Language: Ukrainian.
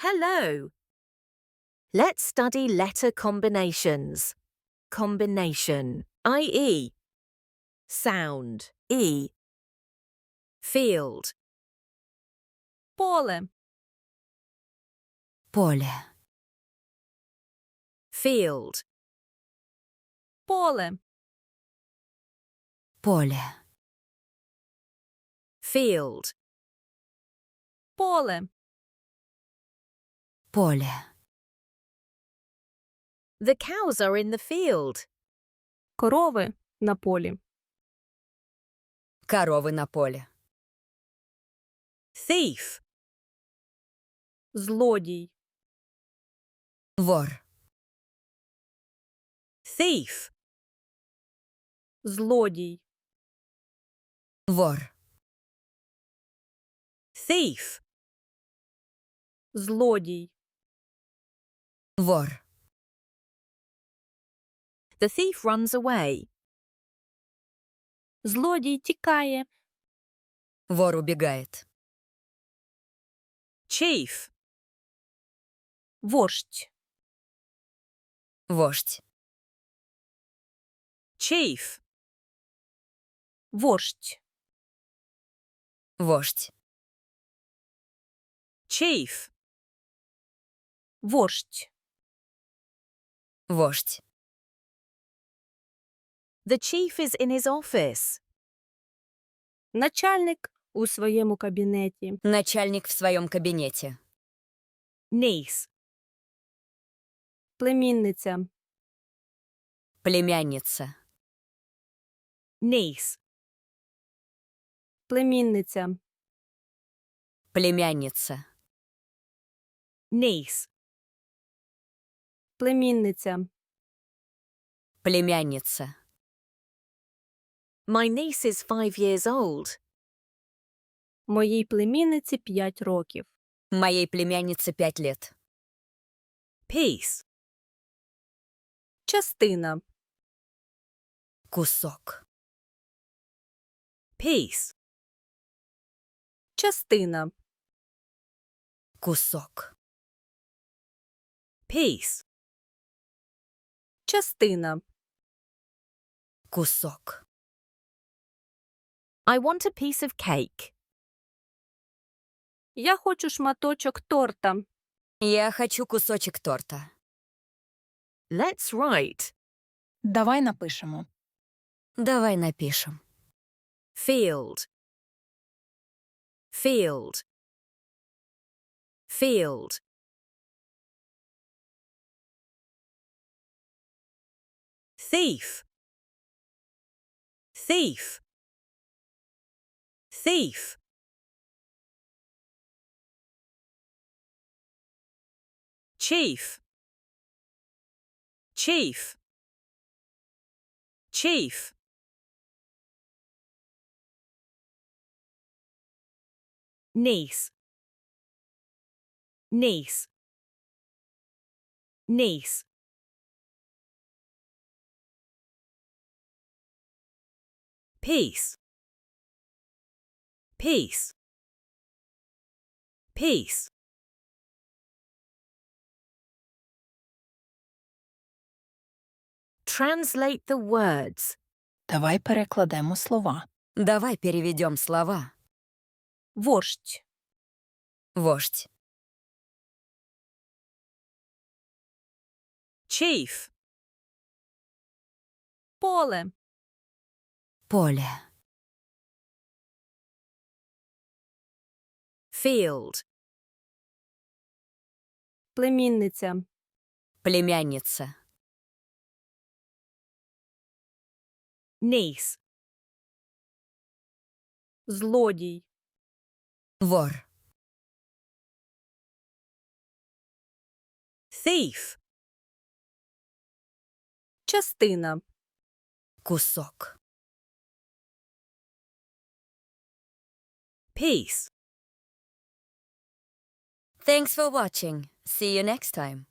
Hello. Let's study letter combinations. Combination. I-E. Sound. E. Field. поле, поле, Field. поле, поле, Field. поле, Поле, The cows are in the field. корови на полі, коровы на поле, Thief. злодій, вор, Thief. злодій, вор, Thief. злодій, вор, The thief runs away. злодій тікає, вор убегает, Chief. вождь, вождь, Chief. вождь, вождь, Chief. вождь, Вождь, The chief is in his office. начальник у своєму кабінеті, начальник в своем кабинете, Niece. племінниця, племянница, Niece. племінниця, племянница, Niece. Племінниця, племянница, My niece is five years old. моїй племінниці 5 років, моей племяннице пять лет, Piece. частина, кусок, Piece. частина, кусок, Piece. частина, кусок, I want a piece of cake. я хочу шматочок торта, я хочу кусочек торта, Let's write. Давай напишемо. давай напишем, Field. Field. Field. Thief. Thief. Thief. Chief. Chief. Chief. niece niece niece peace. Peace. Peace. Translate the words. Давай перекладемо слова. давай переведем слова, вождь, вождь, chief. Поле, поле, field. Племінниця, племянница, niece. Злодій, вор, thief. Частина, кусок. Peace Thanks for watching. See you next time.